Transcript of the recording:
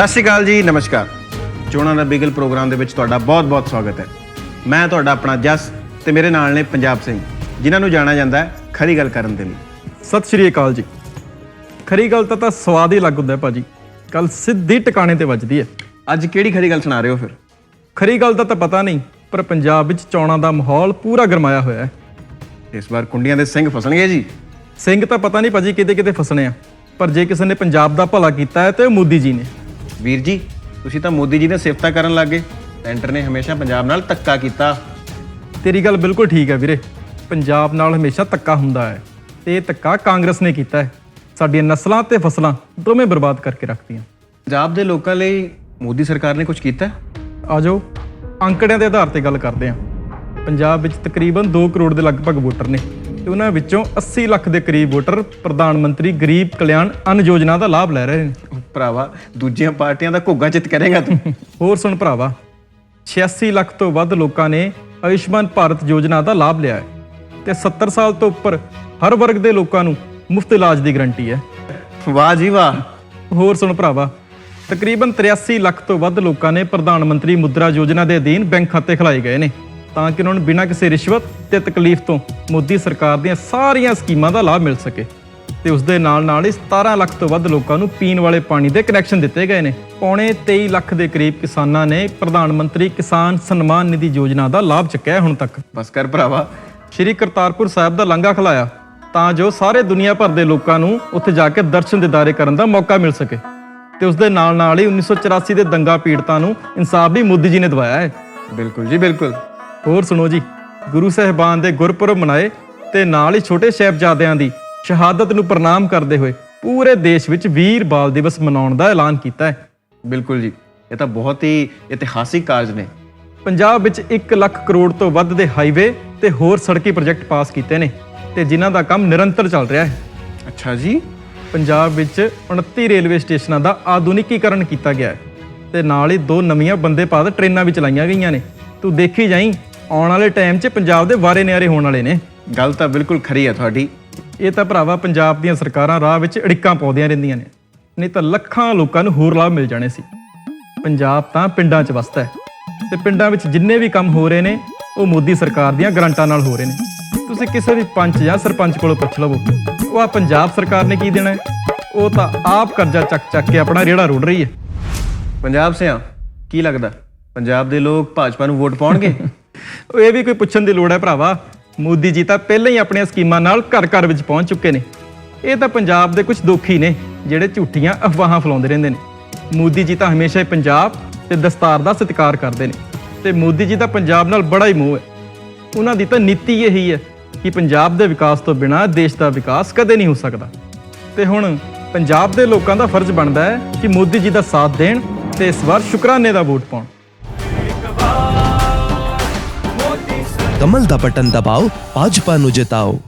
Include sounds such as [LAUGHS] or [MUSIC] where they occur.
ਸਤਿ ਸ਼੍ਰੀ ਅਕਾਲ ਜੀ ਨਮਸਕਾਰ। ਚੋਣਾਂ ਦਾ ਬਿਗਲ ਪ੍ਰੋਗਰਾਮ ਦੇ ਵਿੱਚ ਤੁਹਾਡਾ ਬਹੁਤ-ਬਹੁਤ ਸਵਾਗਤ ਹੈ। ਮੈਂ ਤੁਹਾਡਾ ਆਪਣਾ ਜਸ ਤੇ ਮੇਰੇ ਨਾਲ ਨੇ ਪੰਜਾਬ ਸਿੰਘ ਜਿਨ੍ਹਾਂ ਨੂੰ ਜਾਣਿਆ ਜਾਂਦਾ ਹੈ ਖਰੀ ਗੱਲ ਕਰਨ ਦੇ ਲਈ। ਸਤਿ ਸ਼੍ਰੀ ਅਕਾਲ ਜੀ। ਖਰੀ ਗੱਲ ਤਾਂ ਤਾਂ ਸਵਾਦ ਹੀ ਲੱਗ ਹੁੰਦਾ ਹੈ ਭਾਜੀ। ਕੱਲ ਸਿੱਧੀ ਟਿਕਾਣੇ ਤੇ ਵੱਜਦੀ ਹੈ। ਅੱਜ ਕਿਹੜੀ ਖਰੀ ਗੱਲ ਸੁਣਾ ਰਹੇ ਹੋ ਫਿਰ? ਖਰੀ ਗੱਲ ਦਾ ਤਾਂ ਪਤਾ ਨਹੀਂ ਪਰ ਪੰਜਾਬ ਵਿੱਚ ਚੋਣਾਂ ਦਾ ਮਾਹੌਲ ਪੂਰਾ ਗਰਮਾਇਆ ਹੋਇਆ ਹੈ। ਇਸ ਵਾਰ ਕੁੰਡੀਆਂ ਦੇ ਸਿੰਘ ਫਸਣਗੇ ਜੀ? ਸਿੰਘ ਤਾਂ ਪਤਾ ਨਹੀਂ ਭਾਜੀ ਕਿਤੇ ਕਿਤੇ ਫਸਣੇ ਆ। ਪਰ ਜੇ ਕਿਸੇ ਨੇ ਪੰਜਾਬ ਦਾ ਭਲਾ ਕੀਤਾ ਹੈ ਤੇ ਉਹ ਮੋਦੀ ਜੀ ਨੇ। ਵੀਰ ਜੀ ਤੁਸੀਂ ਤਾਂ ਮੋਦੀ ਜੀ ਦੇ ਸਿਫਤਾਂ ਕਰਨ ਲੱਗੇ ਸੈਂਟਰ ਨੇ ਹਮੇਸ਼ਾ ਪੰਜਾਬ ਨਾਲ ਧੱਕਾ ਕੀਤਾ। ਤੇਰੀ ਗੱਲ ਬਿਲਕੁਲ ਠੀਕ ਹੈ ਵੀਰੇ। ਪੰਜਾਬ ਨਾਲ ਹਮੇਸ਼ਾ ਧੱਕਾ ਹੁੰਦਾ ਹੈ ਤੇ ਇਹ ਧੱਕਾ ਕਾਂਗਰਸ ਨੇ ਕੀਤਾ ਹੈ। ਸਾਡੀਆਂ ਨਸਲਾਂ ਤੇ ਫਸਲਾਂ ਦੋਵੇਂ ਬਰਬਾਦ ਕਰਕੇ ਰੱਖਤੀਆਂ। ਪੰਜਾਬ ਦੇ ਲੋਕਾਂ ਲਈ ਮੋਦੀ ਸਰਕਾਰ ਨੇ ਕੁਝ ਕੀਤਾ? ਆਜੋ ਅੰਕੜਿਆਂ ਦੇ ਆਧਾਰ ਤੇ ਗੱਲ ਕਰਦੇ ਹਾਂ। ਪੰਜਾਬ ਵਿੱਚ ਤਕਰੀਬਨ 2 ਕਰੋੜ ਦੇ ਲਗਭਗ ਵੋਟਰ ਨੇ। ਉਹਨਾਂ ਵਿੱਚੋਂ 80 ਲੱਖ ਦੇ ਕਰੀਬ ਵੋਟਰ ਪ੍ਰਧਾਨ ਮੰਤਰੀ ਗਰੀਬ ਕਲਿਆਣ ਅੰਨ ਯੋਜਨਾ ਦਾ ਲਾਭ ਲੈ ਰਹੇ ਨੇ। ਭਰਾਵਾ ਦੂਜੀਆਂ ਪਾਰਟੀਆਂ ਦਾ ਘੋਗਾ ਚਿੱਤ ਕਰੇਗਾ ਤੂੰ। ਹੋਰ ਸੁਣ ਭਰਾਵਾ 86 ਲੱਖ ਤੋਂ ਵੱਧ ਲੋਕਾਂ ਨੇ ਆਯੁਸ਼ਮਾਨ ਭਾਰਤ ਯੋਜਨਾ ਦਾ ਲਾਭ ਲਿਆ ਹੈ ਤੇ 70 ਸਾਲ ਤੋਂ ਉੱਪਰ ਹਰ ਵਰਗ ਦੇ ਲੋਕਾਂ ਨੂੰ ਮੁਫਤ ਇਲਾਜ ਦੀ ਗਾਰੰਟੀ ਹੈ। ਵਾਹ ਜੀ ਵਾਹ। ਹੋਰ ਸੁਣ ਭਰਾਵਾ ਤਕਰੀਬਨ 83 ਲੱਖ ਤੋਂ ਵੱਧ ਲੋਕਾਂ ਨੇ ਪ੍ਰਧਾਨ ਮੰਤਰੀ ਮੁਦਰਾ ਯੋਜਨਾ ਦੇ ਅਧੀਨ ਬੈਂਕ ਖਾਤੇ ਖੁਲਾਏ ਗਏ ਨੇ। ਤਾਂ ਕਿ ਉਹਨਾਂ ਨੂੰ ਬਿਨਾਂ ਕਿਸੇ ਰਿਸ਼ਵਤ ਤੇ ਤਕਲੀਫ ਤੋਂ ਮੋਦੀ ਸਰਕਾਰ ਦੀਆਂ ਸਾਰੀਆਂ ਸਕੀਮਾਂ ਦਾ ਲਾਭ ਮਿਲ ਸਕੇ। ਤੇ ਉਸ ਦੇ ਨਾਲ ਨਾਲ ਹੀ 17 ਲੱਖ ਤੋਂ ਵੱਧ ਲੋਕਾਂ ਨੂੰ ਪੀਣ ਵਾਲੇ ਪਾਣੀ ਦੇ ਕਨੈਕਸ਼ਨ ਦਿੱਤੇ ਗਏ ਨੇ। ਪੌਣੇ 23 ਲੱਖ ਦੇ ਕਰੀਬ ਕਿਸਾਨਾਂ ਨੇ ਪ੍ਰਧਾਨ ਮੰਤਰੀ ਕਿਸਾਨ ਸਨਮਾਨ ਨਿਧੀ ਯੋਜਨਾ ਦਾ ਲਾਭ ਚੁੱਕਿਆ ਹੈ ਹੁਣ ਤੱਕ। ਬਸ ਕਰ ਭਰਾਵਾ। ਸ਼੍ਰੀ ਕਰਤਾਰਪੁਰ ਸਾਹਿਬ ਦਾ ਲੰਘਾ ਖਲਾਇਆ ਤਾਂ ਜੋ ਸਾਰੇ ਦੁਨੀਆ ਭਰ ਦੇ ਲੋਕਾਂ ਨੂੰ ਉੱਥੇ ਜਾ ਕੇ ਦਰਸ਼ਨ ਦਿਦਾਰੇ ਕਰਨ ਦਾ ਮੌਕਾ ਮਿਲ ਸਕੇ। ਤੇ ਉਸ ਦੇ ਨਾਲ ਨਾਲ ਹੀ 1984 ਦੇ ਦੰਗਾ ਪੀੜਤਾਂ ਨੂੰ ਇਨਸਾਫ ਵੀ ਮੋਦੀ ਜੀ ਨੇ ਦਿਵਾਇਆ ਹੈ। ਬਿਲਕੁਲ ਜੀ ਬਿਲਕੁਲ। ਹੋਰ ਸੁਣੋ ਜੀ ਗੁਰੂ ਸਾਹਿਬਾਨ ਦੇ ਗੁਰਪੁਰਬ ਮਨਾਏ ਤੇ ਨਾਲ ਹੀ ਛੋਟੇ ਸਾਹਿਬਜ਼ਾਦਿਆਂ ਦੀ ਸ਼ਹਾਦਤ ਨੂੰ ਪ੍ਰਣਾਮ ਕਰਦੇ ਹੋਏ ਪੂਰੇ ਦੇਸ਼ ਵਿੱਚ ਵੀਰ ਬਾਲ ਦਿਵਸ ਮਨਾਉਣ ਦਾ ਐਲਾਨ ਕੀਤਾ ਹੈ। ਬਿਲਕੁਲ ਜੀ ਇਹ ਤਾਂ ਬਹੁਤ ਹੀ ਇਤਿਹਾਸਿਕ ਕਾਰਜ ਨੇ। ਪੰਜਾਬ ਵਿੱਚ 1 ਲੱਖ ਕਰੋੜ ਤੋਂ ਵੱਧ ਦੇ ਹਾਈਵੇ ਤੇ ਹੋਰ ਸੜਕੀ ਪ੍ਰੋਜੈਕਟ ਪਾਸ ਕੀਤੇ ਨੇ ਤੇ ਜਿਨ੍ਹਾਂ ਦਾ ਕੰਮ ਨਿਰੰਤਰ ਚੱਲ ਰਿਹਾ ਹੈ। ਅੱਛਾ ਜੀ। ਪੰਜਾਬ ਵਿੱਚ 29 ਰੇਲਵੇ ਸਟੇਸ਼ਨਾਂ ਦਾ ਆਧੁਨਿਕੀਕਰਨ ਕੀਤਾ ਗਿਆ ਹੈ ਤੇ ਨਾਲ ਹੀ ਦੋ ਨਵੀਆਂ ਬੰਦੇ ਭਾਰਤ ਟ੍ਰੇਨਾਂ ਵੀ ਚਲਾਈਆਂ ਗਈਆਂ ਨੇ। ਤੂੰ ਦੇਖੀ ਜਾਈਂ ਆਉਣ ਵਾਲੇ ਟਾਈਮ 'ਚ ਪੰਜਾਬ ਦੇ ਵਾਰੇ ਨਿਆਰੇ ਹੋਣ ਵਾਲੇ ਨੇ। ਗੱਲ ਤਾਂ ਬਿਲਕੁਲ ਖਰੀ ਹੈ ਤੁਹਾਡੀ। ਇਹ ਤਾਂ ਭਰਾਵਾ ਪੰਜਾਬ ਦੀਆਂ ਸਰਕਾਰਾਂ ਰਾਹ ਵਿੱਚ ਅੜਿੱਕਾਂ ਪਾਉਂਦੀਆਂ ਰਹਿੰਦੀਆਂ ਨੇ। ਨਹੀਂ ਤਾਂ ਲੱਖਾਂ ਲੋਕਾਂ ਨੂੰ ਹੋਰ ਲਾਭ ਮਿਲ ਜਾਣੇ ਸੀ। ਪੰਜਾਬ ਤਾਂ ਪਿੰਡਾਂ 'ਚ ਵਸਦਾ ਹੈ ਤੇ ਪਿੰਡਾਂ ਵਿੱਚ ਜਿੰਨੇ ਵੀ ਕੰਮ ਹੋ ਰਹੇ ਨੇ ਉਹ ਮੋਦੀ ਸਰਕਾਰ ਦੀਆਂ ਗਰੰਟਾਂ ਨਾਲ ਹੋ ਰਹੇ ਨੇ। ਤੁਸੀਂ ਕਿਸੇ ਵੀ ਪੰਚ ਜਾਂ ਸਰਪੰਚ ਕੋਲੋਂ ਪੁੱਛ ਲਵੋ ਉਹ ਆ ਪੰਜਾਬ ਸਰਕਾਰ ਨੇ ਕੀ ਦੇਣਾ ਹੈ? ਉਹ ਤਾਂ ਆਪ ਕਰਜ਼ਾ ਚੱਕ ਚੱਕ ਕੇ ਆਪਣਾ ਰੇੜਾ ਰੋੜ ਰਹੀ ਹੈ। ਪੰਜਾਬ ਸਿਆਂ ਕੀ ਲੱਗਦਾ? ਪੰਜਾਬ ਦੇ ਲੋਕ ਭਾਜਪਾ ਨੂੰ ਵੋਟ ਪਾਉਣਗੇ? [LAUGHS] ਉਹ ਇਹ ਵੀ ਕੋਈ ਪੁੱਛਣ ਦੀ ਲੋੜ ਹੈ ਭਰਾਵਾ। ਮੋਦੀ ਜੀ ਤਾਂ ਪਹਿਲਾਂ ਹੀ ਆਪਣੀਆਂ ਸਕੀਮਾਂ ਨਾਲ ਘਰ ਘਰ ਵਿੱਚ ਪਹੁੰਚ ਚੁੱਕੇ ਨੇ। ਇਹ ਤਾਂ ਪੰਜਾਬ ਦੇ ਕੁਝ ਦੋਖੀ ਨੇ, ਜਿਹੜੇ ਝੂਠੀਆਂ ਅਫਵਾਹਾਂ ਫੈਲਾਉਂਦੇ ਰਹਿੰਦੇ ਨੇ। ਮੋਦੀ ਜੀ ਤਾਂ ਹਮੇਸ਼ਾ ਹੀ ਪੰਜਾਬ ਤੇ ਦਸਤਾਰ ਦਾ ਸਤਿਕਾਰ ਕਰਦੇ ਨੇ। ਤੇ ਮੋਦੀ ਜੀ ਦਾ ਪੰਜਾਬ ਨਾਲ ਬੜਾ ਹੀ ਮੋਹ ਹੈ। ਉਹਨਾਂ ਦੀ ਤਾਂ ਨੀਤੀ ਇਹੀ ਹੈ ਕਿ ਪੰਜਾਬ ਦੇ ਵਿਕਾਸ ਤੋਂ ਬਿਨਾਂ ਦੇਸ਼ ਦਾ ਵਿਕਾਸ ਕਦੇ ਨਹੀਂ ਹੋ ਸਕਦਾ। ਤੇ ਹੁਣ ਪੰਜਾਬ ਦੇ ਲੋਕਾਂ ਦਾ ਫਰਜ਼ ਬਣਦਾ ਹੈ ਕਿ ਮੋਦੀ ਜੀ ਦਾ ਸਾਥ ਦੇਣ ਤੇ ਇਸ ਵਾਰ ਸ਼ੁਕਰਾਨੇ ਦਾ ਵੋਟ ਪਾਉਣ। ਕਮਲ ਦਾ ਬਟਨ ਦਬਾਓ ਭਾਜਪਾ ਨੂੰ ਜਿਤਾਓ